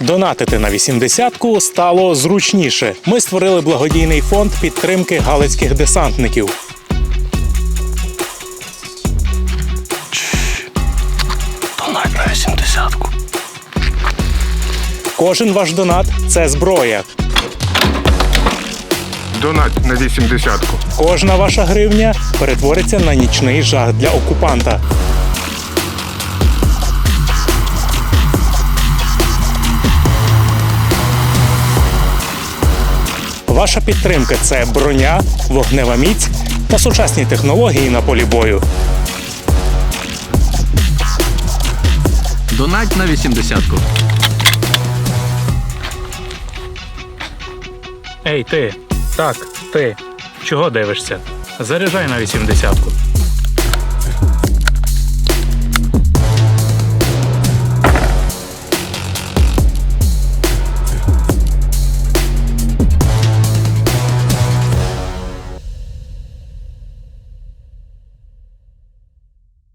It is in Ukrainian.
Донатити на 80-ку стало зручніше. Ми створили благодійний фонд підтримки галицьких десантників. Донать на 80-ку. Кожен ваш донат це зброя. Донать на 80-ку. Кожна ваша гривня перетвориться на нічний жах для окупанта. Ваша підтримка це броня, вогнева міць та сучасні технології на полі бою. Донать на 80-ку. Ей, ти. Так, ти. Чого дивишся? Заряджай на 80-ку.